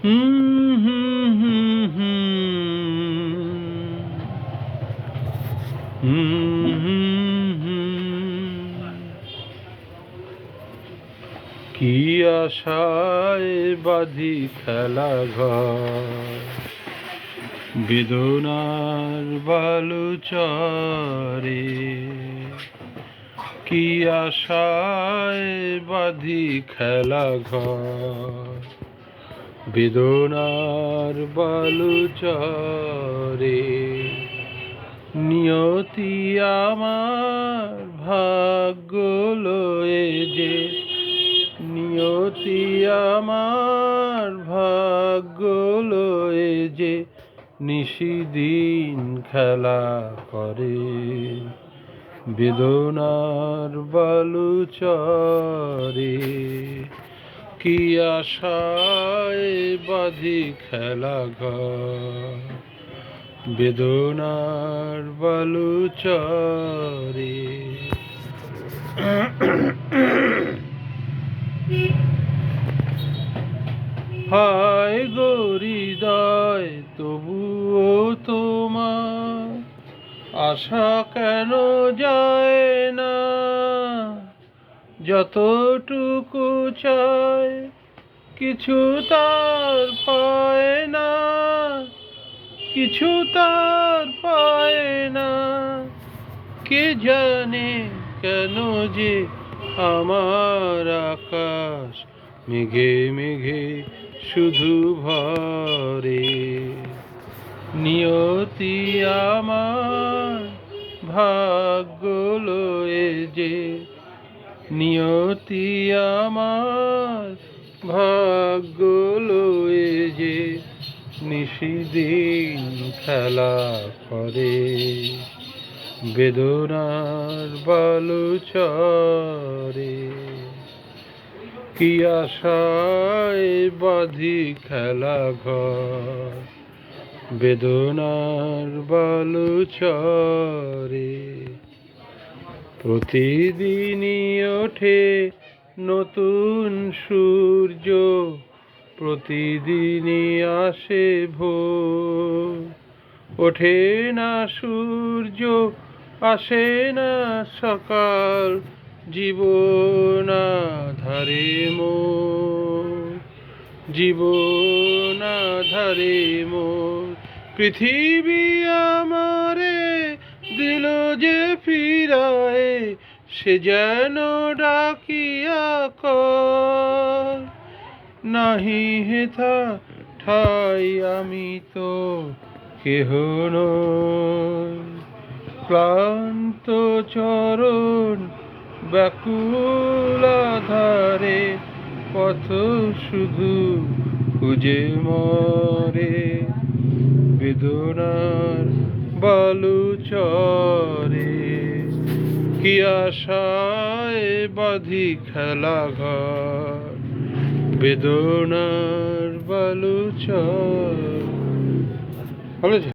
কি আশায় বাঁধি খেলা ঘর? বেদনার বালু চরে কি আশায় বাঁধি খেলা ঘর? বেদনার বালু চরে নিয়তি আমার ভাগ্য লয়ে যে নিয়তি আমার ভাগ্য লয়ে যে নিশিদিন খেলা করে। বেদনার বালু চরে কি আশায় বাঁধি খেলা ঘর? বেদনার বালু চরে হায় গরিদয় তবুও তোমার আশা কেন যায় না? যতটুকু চায়, কিছু তার পায় না। কিছু তার পায় না। কে জানে কেন যে আমার আকাশ মেঘে মেঘে শুধু ভরে। নিয়তি আমার ভাগ্য লয়ে যে নিয়তি আমার ভাগ্য লয়ে যে নিশিদিন খেলা করে। বেদনার বালু চরে। কি আশায় বাঁধি খেলা ঘর। বেদনার বালু চরে। প্রতিদিনই ওঠে নতুন সূর্য, প্রতিদিনই আসে ভোর। ওঠে না সূর্য, আসে না সকাল জীবন ধারে মোর। জীবন ধারে মোর। পৃথিবী আমারে দিল যে ফিরায়, সে যেন ডাকিয়া কর নাহি হেথা ঠাই আমি তো কেহ ক্লান্ত চরণ ব্যাকুল ধারে পথ শুধু খুঁজে মরে। বেদনার বালু চরে কি আশায় বাঁধি খেলা ঘর বেদনার বালু চর ভালো আছে?